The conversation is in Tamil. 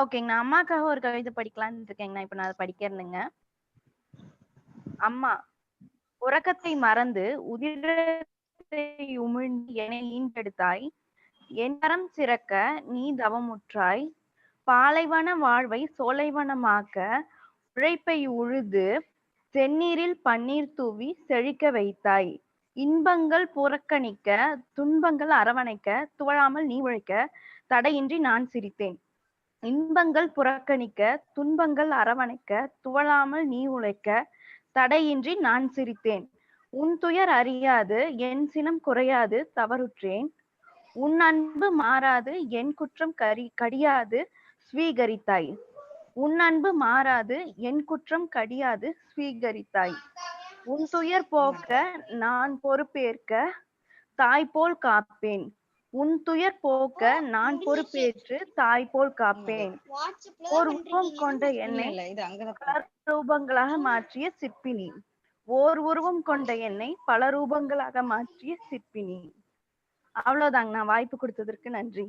ஓகேங்கண்ணா. அம்மாக்காக ஒரு கவிதை படிக்கலான்னு இருக்கேங்கண்ணா. இப்ப நான் அதை படிக்கிறேனுங்க. அம்மா, உறக்கத்தை மறந்து உதிரத்தை உமிழ்ந்து என்னை ஈன்றெடுத்தாய். என் கரம் சிறக்க நீ தவமுற்றாய். பாலைவன வாழ்வை சோலைவனமாக்க உழைப்பை உழுது செந்நீரில் பன்னீர் தூவி செழிக்க வைத்தாய். இன்பங்கள் புறக்கணிக்க துன்பங்கள் அரவணைக்க துவழாமல் நீ உழைக்க தடையின்றி நான் சிரித்தேன். இன்பங்கள் புறக்கணிக்க துன்பங்கள் அரவணைக்க துவளாமல் நீ உழைக்க தடையின்றி நான் சிரித்தேன். உன் துயர் அறியாது என் சினம் குறையாது தவறுற்றேன். உன் அன்பு மாறாது என் குற்றம் கரி கடியாது ஸ்வீகரித்தாய். உன் அன்பு மாறாது என் குற்றம் கடியாது ஸ்வீகரித்தாய். உன் துயர் போக்க நான் பொறுப்பேற்க தாய்போல் காப்பேன். உன் துயர் போக்க நான் பொறுப்பேற்று தாய்போல் காப்பேன். ஓர் உருவம் கொண்ட என்னை பல ரூபங்களாக மாற்றிய சிற்பி நீ. ஓர் உருவம் கொண்ட என்னை பல ரூபங்களாக மாற்றிய சிற்பி நீ. அவ்வளவுதாங்கண்ணா. வாய்ப்பு குடுத்ததற்கு நன்றி.